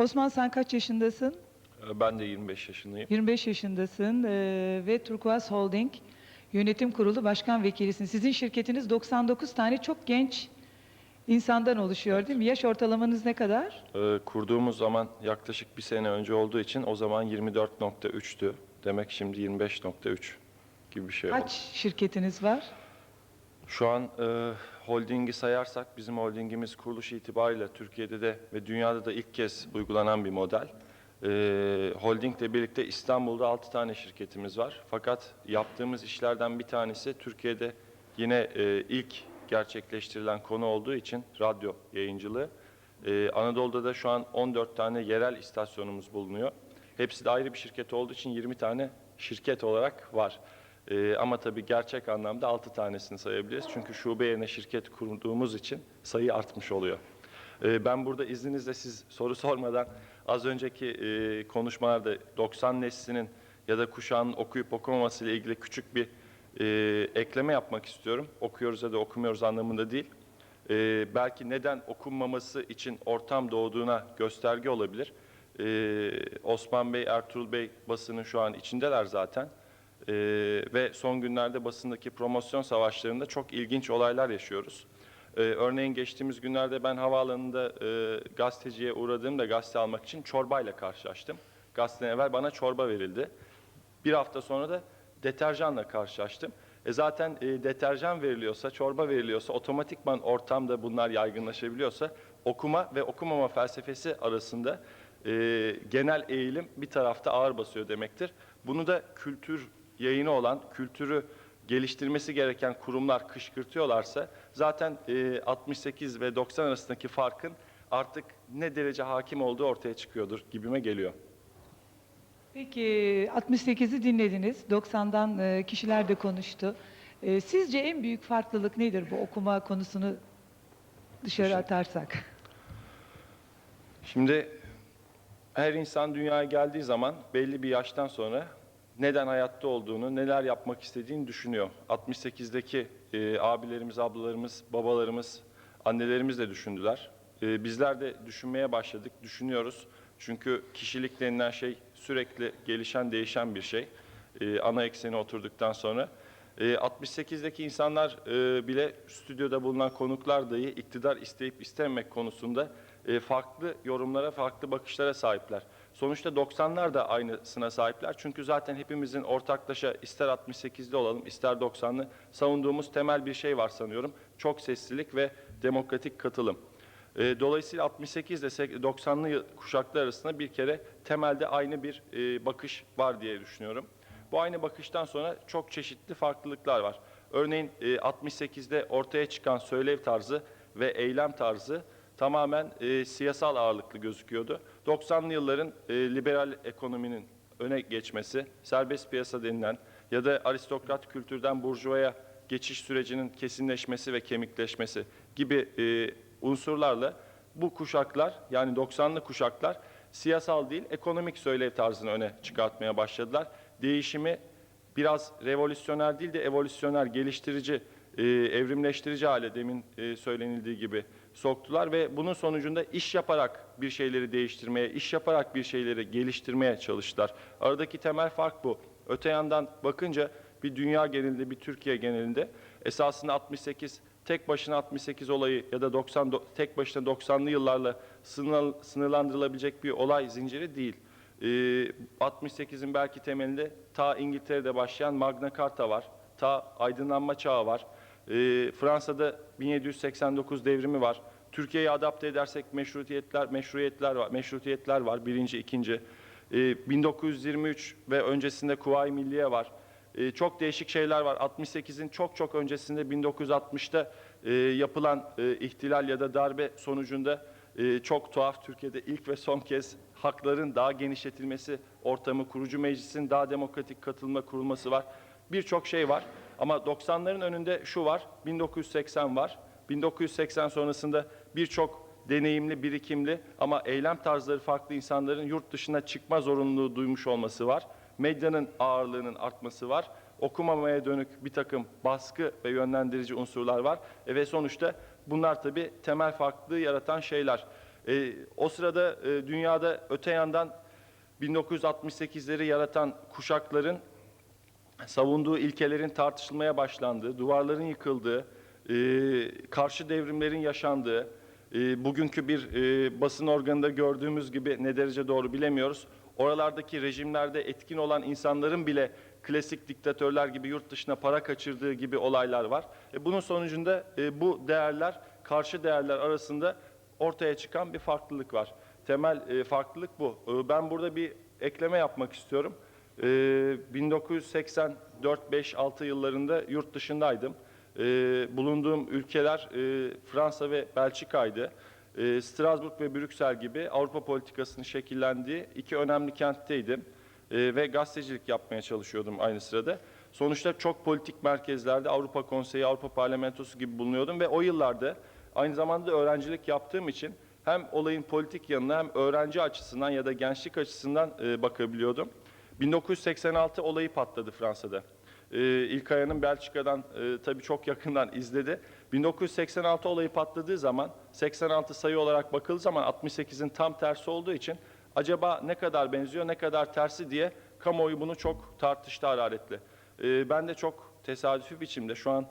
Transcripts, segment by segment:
Osman sen kaç yaşındasın? Ee, Ben de 25 yaşındayım. 25 yaşındasın eee, ve Turkuaz Holding Yönetim Kurulu Başkan Vekilisin. Sizin şirketiniz 99 tane çok genç insandan oluşuyor değil mi? Yaş ortalamanız ne kadar? Ee, Kurduğumuz zaman yaklaşık bir sene önce olduğu için o zaman 24.3'tü. Demek şimdi 25.3 gibi bir şey oldu. Kaç şirketiniz var? Şu an e, holdingi sayarsak bizim holdingimiz kuruluş itibariyle Türkiye'de de ve dünyada da ilk kez uygulanan bir model. E, holdingle birlikte İstanbul'da 6 tane şirketimiz var. Fakat yaptığımız işlerden bir tanesi Türkiye'de yine e, ilk gerçekleştirilen konu olduğu için radyo yayıncılığı. E, Anadolu'da da şu an 14 tane yerel istasyonumuz bulunuyor. Hepsi de ayrı bir şirket olduğu için 20 tane şirket olarak var. Ee, ama tabii gerçek anlamda 6 tanesini sayabiliriz. Çünkü şube yerine şirket kurduğumuz için sayı artmış oluyor. Ee, ben burada izninizle siz soru sormadan az önceki e, konuşmalarda 90 neslinin ya da kuşağın okuyup okumaması ile ilgili küçük bir e, ekleme yapmak istiyorum. Okuyoruz ya da okumuyoruz anlamında değil. Ee, belki neden okunmaması için ortam doğduğuna gösterge olabilir. Ee, Osman Bey, Ertuğrul Bey basının şu an içindeler zaten. Ee, ve son günlerde basındaki promosyon savaşlarında çok ilginç olaylar yaşıyoruz. Ee, örneğin geçtiğimiz günlerde ben havaalanında e, gazeteciye uğradığımda gazete almak için çorbayla karşılaştım. Gazeteden evvel bana çorba verildi. Bir hafta sonra da deterjanla karşılaştım. E zaten e, deterjan veriliyorsa, çorba veriliyorsa, otomatikman ortamda bunlar yaygınlaşabiliyorsa okuma ve okumama felsefesi arasında e, genel eğilim bir tarafta ağır basıyor demektir. Bunu da kültür yayını olan, kültürü geliştirmesi gereken kurumlar kışkırtıyorlarsa zaten e, 68 ve 90 arasındaki farkın artık ne derece hakim olduğu ortaya çıkıyordur gibime geliyor. Peki 68'i dinlediniz. 90'dan e, kişiler de konuştu. E, Sizce en büyük farklılık nedir bu okuma konusunu dışarı atarsak? Şimdi her insan dünyaya geldiği zaman belli bir yaştan sonra neden hayatta olduğunu, neler yapmak istediğini düşünüyor. 68'deki e, abilerimiz, ablalarımız, babalarımız, annelerimiz de düşündüler. E, bizler de düşünmeye başladık, düşünüyoruz. Çünkü kişilik denilen şey sürekli gelişen, değişen bir şey. E, ana ekseni oturduktan sonra. E, 68'deki insanlar e, bile stüdyoda bulunan konuklar dahi iktidar isteyip istememek konusunda e, farklı yorumlara, farklı bakışlara sahipler. Sonuçta 90'lar da aynısına sahipler. Çünkü zaten hepimizin ortaklaşa ister 68'li olalım, ister 90'lı savunduğumuz temel bir şey var sanıyorum. Çok seslilik ve demokratik katılım. E, Dolayısıyla 68 ile 90'lı yıl- kuşaklar arasında bir kere temelde aynı bir e, bakış var diye düşünüyorum. Bu aynı bakıştan sonra çok çeşitli farklılıklar var. Örneğin e, 68'de ortaya çıkan söylev tarzı ve eylem tarzı tamamen e, siyasal ağırlıklı gözüküyordu. 90'lı yılların e, liberal ekonominin öne geçmesi, serbest piyasa denilen ya da aristokrat kültürden burjuvaya geçiş sürecinin kesinleşmesi ve kemikleşmesi gibi e, unsurlarla bu kuşaklar yani 90'lı kuşaklar siyasal değil ekonomik söylev tarzını öne çıkartmaya başladılar. Değişimi biraz revolüsyoner değil de evolüsyoner, geliştirici, e, evrimleştirici hale demin e, söylenildiği gibi soktular ve bunun sonucunda iş yaparak bir şeyleri değiştirmeye, iş yaparak bir şeyleri geliştirmeye çalıştılar. Aradaki temel fark bu. Öte yandan bakınca bir dünya genelinde, bir Türkiye genelinde esasında 68 tek başına 68 olayı ya da 90 do- tek başına 90'lı yıllarla sınır, sınırlandırılabilecek bir olay zinciri değil. Ee, 68'in belki temelinde ta İngiltere'de başlayan Magna Carta var. Ta aydınlanma çağı var. Ee, Fransa'da 1789 devrimi var. Türkiye'yi adapte edersek meşrutiyetler, meşruiyetler var, meşrutiyetler var. Birinci, ikinci. Ee, 1923 ve öncesinde Kuvayi Milliye var. Ee, çok değişik şeyler var. 68'in çok çok öncesinde 1960'ta e, yapılan e, ihtilal ya da darbe sonucunda e, çok tuhaf Türkiye'de ilk ve son kez hakların daha genişletilmesi ortamı, kurucu meclisin daha demokratik katılma kurulması var. Birçok şey var. Ama 90'ların önünde şu var, 1980 var. 1980 sonrasında birçok deneyimli, birikimli ama eylem tarzları farklı insanların yurt dışına çıkma zorunluluğu duymuş olması var. Medyanın ağırlığının artması var. Okumamaya dönük bir takım baskı ve yönlendirici unsurlar var. E ve sonuçta bunlar tabii temel farklılığı yaratan şeyler. E, o sırada e, dünyada öte yandan 1968'leri yaratan kuşakların savunduğu ilkelerin tartışılmaya başlandığı, duvarların yıkıldığı, e, karşı devrimlerin yaşandığı, e, bugünkü bir e, basın organında gördüğümüz gibi ne derece doğru bilemiyoruz. Oralardaki rejimlerde etkin olan insanların bile klasik diktatörler gibi yurt dışına para kaçırdığı gibi olaylar var. E, bunun sonucunda e, bu değerler, karşı değerler arasında ortaya çıkan bir farklılık var. Temel e, farklılık bu. E, ben burada bir ekleme yapmak istiyorum. Ee, 1984-5-6 yıllarında yurt dışındaydım. Ee, bulunduğum ülkeler e, Fransa ve Belçika'ydı. Ee, Strasbourg ve Brüksel gibi Avrupa politikasının şekillendiği iki önemli kentteydim. Ee, ve gazetecilik yapmaya çalışıyordum aynı sırada. Sonuçta çok politik merkezlerde Avrupa Konseyi, Avrupa Parlamentosu gibi bulunuyordum ve o yıllarda aynı zamanda da öğrencilik yaptığım için hem olayın politik yanına hem öğrenci açısından ya da gençlik açısından e, bakabiliyordum. 1986 olayı patladı Fransa'da. Ee, İlkaya'nın Belçika'dan e, tabii çok yakından izledi. 1986 olayı patladığı zaman 86 sayı olarak bakıldığı zaman 68'in tam tersi olduğu için acaba ne kadar benziyor ne kadar tersi diye kamuoyu bunu çok tartıştı hararetle. Ee, ben de çok tesadüfi biçimde şu an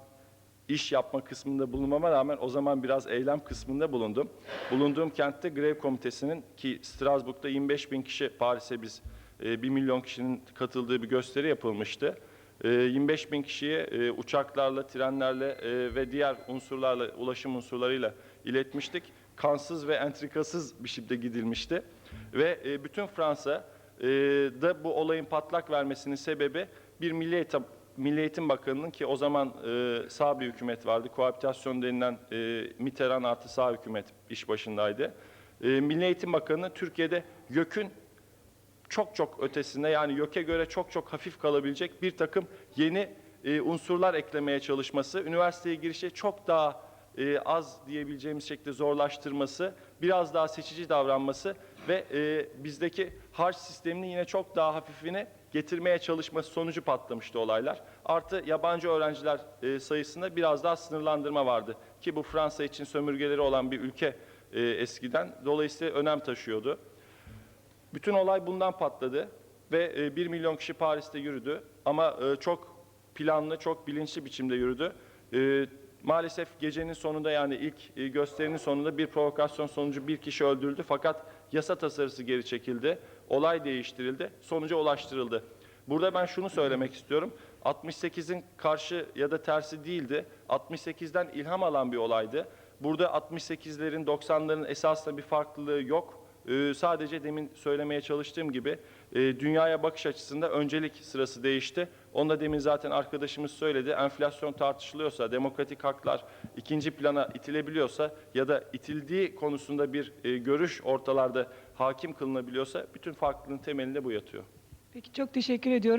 iş yapma kısmında bulunmama rağmen o zaman biraz eylem kısmında bulundum. Bulunduğum kentte grev komitesinin ki Strasbourg'da 25 bin kişi Paris'e biz 1 milyon kişinin katıldığı bir gösteri yapılmıştı. E, 25 bin kişiye e, uçaklarla, trenlerle e, ve diğer unsurlarla, ulaşım unsurlarıyla iletmiştik. Kansız ve entrikasız bir şekilde gidilmişti. Ve e, bütün Fransa da bu olayın patlak vermesinin sebebi bir Milli Eğitim, Milli Eğitim Bakanı'nın ki o zaman sağ bir hükümet vardı. Kohabitasyon denilen Mitterrand artı sağ hükümet iş başındaydı. Milli Eğitim Bakanı Türkiye'de YÖK'ün çok çok ötesinde yani YÖK'e göre çok çok hafif kalabilecek bir takım yeni e, unsurlar eklemeye çalışması, üniversiteye girişe çok daha e, az diyebileceğimiz şekilde zorlaştırması, biraz daha seçici davranması ve e, bizdeki harç sisteminin yine çok daha hafifini getirmeye çalışması sonucu patlamıştı olaylar. Artı yabancı öğrenciler e, sayısında biraz daha sınırlandırma vardı ki bu Fransa için sömürgeleri olan bir ülke e, eskiden dolayısıyla önem taşıyordu. Bütün olay bundan patladı ve e, 1 milyon kişi Paris'te yürüdü ama e, çok planlı, çok bilinçli biçimde yürüdü. E, maalesef gecenin sonunda yani ilk e, gösterinin sonunda bir provokasyon sonucu bir kişi öldürüldü fakat yasa tasarısı geri çekildi, olay değiştirildi, sonuca ulaştırıldı. Burada ben şunu söylemek istiyorum. 68'in karşı ya da tersi değildi. 68'den ilham alan bir olaydı. Burada 68'lerin 90'ların esasında bir farklılığı yok. Ee, sadece demin söylemeye çalıştığım gibi e, dünyaya bakış açısında öncelik sırası değişti. Onu da demin zaten arkadaşımız söyledi. Enflasyon tartışılıyorsa, demokratik haklar ikinci plana itilebiliyorsa ya da itildiği konusunda bir e, görüş ortalarda hakim kılınabiliyorsa bütün farklılığın temelinde bu yatıyor. Peki çok teşekkür ediyorum.